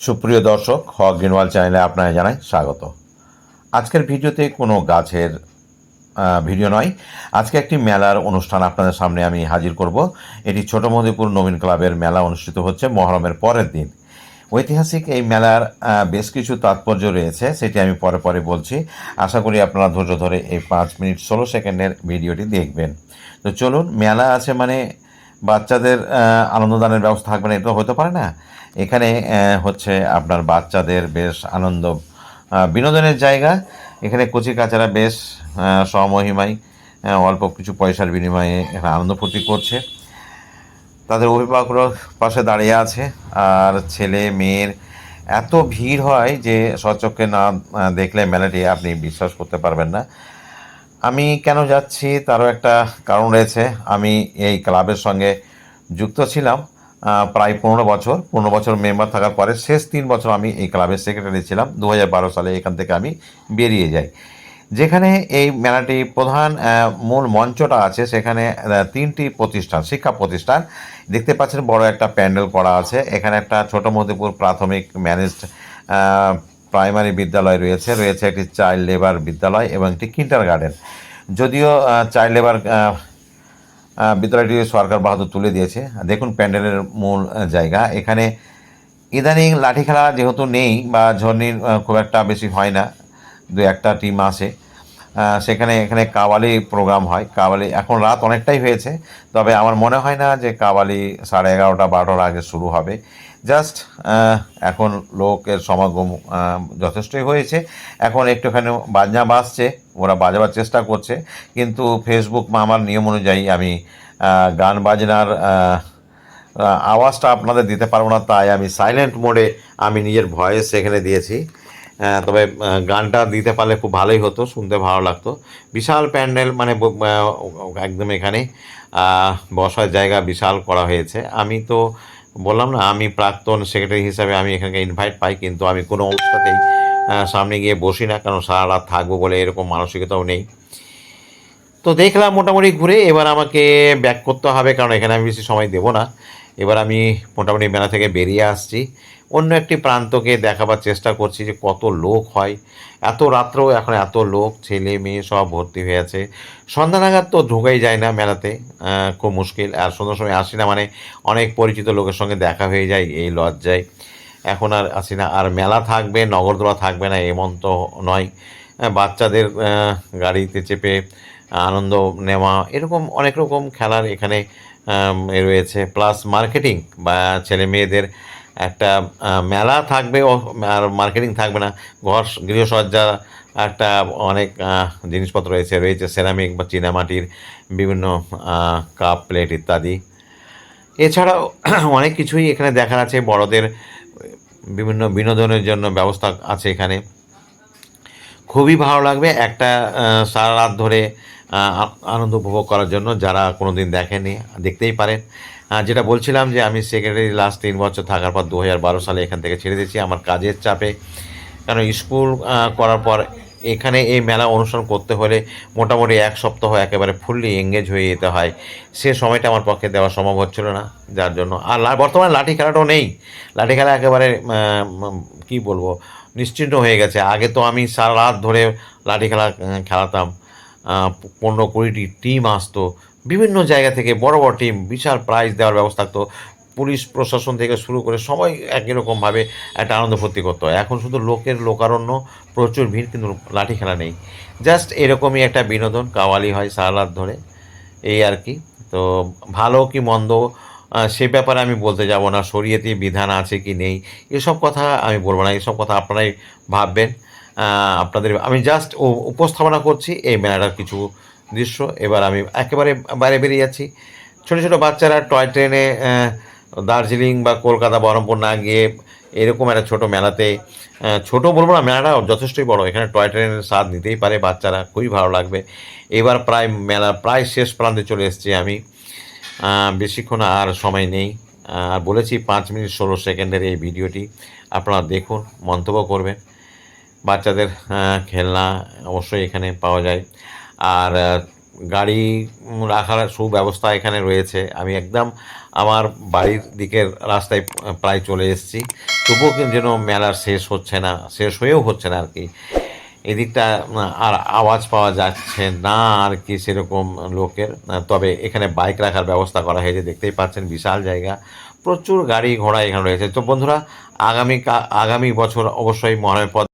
সুপ্রিয় দর্শক, হক গ্রিনওয়াল চ্যানেলে আপনারা জানাই স্বাগত। আজকের ভিডিওতে কোনো গাছের ভিডিও নয়। আজকে একটি মেলার অনুষ্ঠান আপনাদের সামনে আমি হাজির করব। এটি ছোট মদিপুর নবীন ক্লাবের মেলা অনুষ্ঠিত হচ্ছে মহরমের পরের দিন। ঐতিহাসিক এই মেলার বেশ কিছু তাৎপর্য রয়েছে, সেটি আমি পরে পরে বলছি। আশা করি আপনারা ধৈর্য ধরে এই পাঁচ মিনিট ষোলো সেকেন্ডের ভিডিওটি দেখবেন। তো চলুন, মেলা আছে মানে বাচ্চাদের আনন্দদানের ব্যবস্থা থাকবে না এটা হতে পারে না। এখানে হচ্ছে আপনার বাচ্চাদের বেশ আনন্দ বিনোদনের জায়গা। এখানে কচি কাচারা বেশ আহ, স্বমহিমায় অল্প কিছু পয়সার বিনিময়ে এখানে আনন্দ ফুর্তি করছে। তাদের অভিভাবকরা পাশে দাঁড়িয়ে আছে আর ছেলে মেয়ের এত ভিড় হয় যে সচক্ষে না দেখলে মেলাটি আপনি বিশ্বাস করতে পারবেন না। আমি কেন যাচ্ছি তারও একটা কারণ রয়েছে। আমি এই ক্লাবের সঙ্গে যুক্ত ছিলাম প্রায় পনেরো বছর। পনেরো বছর মেম্বার থাকার পরে শেষ তিন বছর আমি এই ক্লাবের সেক্রেটারি ছিলাম। দু হাজার বারো সালে এখান থেকে আমি বেরিয়ে যাই। যেখানে এই মেলাটি প্রধান মূল মঞ্চটা আছে। সেখানে তিনটি প্রতিষ্ঠান, শিক্ষা প্রতিষ্ঠান। দেখতে পাচ্ছেন বড় একটা প্যান্ডেল করা আছে। এখানে একটা ছোট মধ্যপুর প্রাথমিক ম্যানেজড প্রাইমারি বিদ্যালয় রয়েছে রয়েছে একটি চাইল্ড লেবার বিদ্যালয় এবং একটি কিন্টার গার্ডেন। যদিও চাইল্ড লেবার বিদ্যালয়টি সরকার বাহাদুর তুলে দিয়েছে। দেখুন প্যান্ডেলের মূল জায়গা। এখানে ইদানিং লাঠি খেলা যেহেতু নেই বা ঝর্নির খুব একটা বেশি হয় না, দু একটা টিম আসে সেখানে, এখানে কাওয়ালি প্রোগ্রাম হয়। কাওয়ালি এখন রাত অনেকটাই হয়েছে, তবে আমার মনে হয় না যে কাওয়ালি সাড়ে এগারোটা, বারোটার আগে শুরু হবে। জাস্ট এখন লোকের সমাগম যথেষ্টই হয়েছে। এখন একটুখানি বাজনা বাজছে, ওরা বাজাবার চেষ্টা করছে, কিন্তু ফেসবুক আমার নিয়ম অনুযায়ী আমি গান বাজনার আওয়াজটা আপনাদের দিতে পারব না, তাই আমি সাইলেন্ট মোডে আমি নিজের ভয়েস সেখানে দিয়েছি। তবে গানটা দিতে পারলে খুব ভালোই হতো, শুনতে ভালো লাগতো। বিশাল প্যান্ডেল মানে একদম এখানে বসার জায়গা বিশাল করা হয়েছে। আমি তো বললাম না, আমি প্রাক্তন সেক্রেটারি হিসাবে আমি এখানকে ইনভাইট পাই, কিন্তু আমি কোনো অবস্থাতেই সামনে গিয়ে বসি না, কারণ সারা রাত থাকব বলে এরকম মানসিকতাও নেই। তো দেখলাম মোটামুটি ঘুরে, এবার আমাকে ব্যাক করতে হবে, কারণ এখানে আমি বেশি সময় দেবো না। এবার আমি মোটামুটি মেলা থেকে বেরিয়ে আসছি। অন্য একটি প্রান্তকে দেখাবার চেষ্টা করছি যে কত লোক হয়। এত রাত্রেও এখন এত লোক, ছেলে, মেয়ে সব ভর্তি হয়ে আছে। সন্ধ্যা নাগাদ তো ঢোকাই যায় না মেলাতে খুব মুশকিল। আর সন্ধ্যার সময় আসি না মানে অনেক পরিচিত লোকের সঙ্গে দেখা হয়ে যায়, এই লজ্জায়। এখন আর আসি না। আর মেলা থাকবে, নগরদোলা থাকবে না এমন তো নয় বাচ্চাদের গাড়িতে চেপে আনন্দ নেওয়া, এরকম অনেক রকম খেলার এখানে রয়েছে। প্লাস মার্কেটিং বা ছেলে মেয়েদের একটা মেলা থাকবে আর মার্কেটিং থাকবে না। ঘর, গৃহসজ্জা একটা অনেক জিনিসপত্র রয়েছে। রয়েছে সেরামিক বা চীনামাটির বিভিন্ন কাপ প্লেট ইত্যাদি। এছাড়াও অনেক কিছুই এখানে দেখার আছে। বড়দের বিভিন্ন বিনোদনের জন্য ব্যবস্থা আছে এখানে। খুবই ভালো লাগবে একটা সারা রাত ধরে আনন্দ উপভোগ করার জন্য যারা কোনো দিন দেখেনি দেখতেই পারেন। যেটা বলছিলাম যে আমি সেক্রেটারি লাস্ট তিন বছর থাকার পর দু হাজার বারো সালে এখান থেকে ছেড়ে দিয়েছি আমার কাজের চাপে। কারণ স্কুল করার পর এখানে এই মেলা অনুষ্ঠান করতে হলে মোটামুটি এক সপ্তাহ একেবারে ফুললি এঙ্গেজ হয়ে যেতে হয়। সে সময়টা আমার পক্ষে দেওয়া সম্ভব হচ্ছিল না, যার জন্য। আর বর্তমানে লাঠি খেলাটাও নেই। লাঠি খেলা একেবারে কি বলব? নিশ্চিন্ন হয়ে গেছে। আগে তো আমি সারা রাত ধরে লাঠি খেলা খেলাতাম। পনেরো কুড়িটি টিম আসতো। বিভিন্ন জায়গা থেকে বড় বড় টিম বিশাল প্রাইজ দেওয়ার ব্যবস্থা থাকতো। পুলিশ, প্রশাসন থেকে শুরু করে সবাই একই রকমভাবে একটা আনন্দ ফুর্তি করতো। এখন শুধু লোকের লোকারণ্য, প্রচুর ভিড়, কিন্তু লাঠি খেলা নেই। জাস্ট এরকমই একটা বিনোদন, কাওয়ালি হয় সারা রাত ধরে। এই আর কি। তো ভালো কি মন্দ সে ব্যাপারে আমি বলতে যাব না, শরীয়তি বিধান আছে কি নেই, এসব কথা আমি বলব না, এসব কথা আপনারাই ভাববেন। আপনাদের, আমি জাস্ট উপস্থাপনা করছি, এই মেলাটার কিছু দৃশ্য, এবার আমি একেবারে বাইরে বেরিয়ে যাচ্ছি। ছোটো ছোটো বাচ্চারা টয় ট্রেনে দার্জিলিং বা কলকাতা, বহরমপুর না গিয়ে এরকম একটা ছোটো মেলাতে ছোট বলব না, মেলাটা যথেষ্টই বড়, এখানে টয় ট্রেনের স্বাদ নিতেই পারে বাচ্চারা, খুবই ভালো লাগবে। এবার প্রায় মেলা, প্রায় শেষ প্রান্তে চলে এসেছি আমি। বেশিক্ষণ আর সময় নেই। আর বলেছি পাঁচ মিনিট ষোলো সেকেন্ডের এই ভিডিওটি আপনারা দেখুন, মন্তব্য করবেন। বাচ্চাদের খেলনা অবশ্যই এখানে পাওয়া যায়। আর গাড়ি রাখার সুব্যবস্থা এখানে রয়েছে। আমি একদম আমার বাড়ির দিকের রাস্তায় প্রায় চলে এসেছি। তবুও যেন মেলার শেষ হচ্ছে না, শেষ হয়েও হচ্ছে না আর কি। এদিকটা আর আওয়াজ পাওয়া যাচ্ছে না আর কি সেরকম লোকের। তবে এখানে বাইক রাখার ব্যবস্থা করা হয়েছে, দেখতেই পাচ্ছেন বিশাল জায়গা। প্রচুর গাড়ি ঘোড়া এখানে রয়েছে। তো বন্ধুরা আগামী আগামী বছর অবশ্যই মহানবী পদ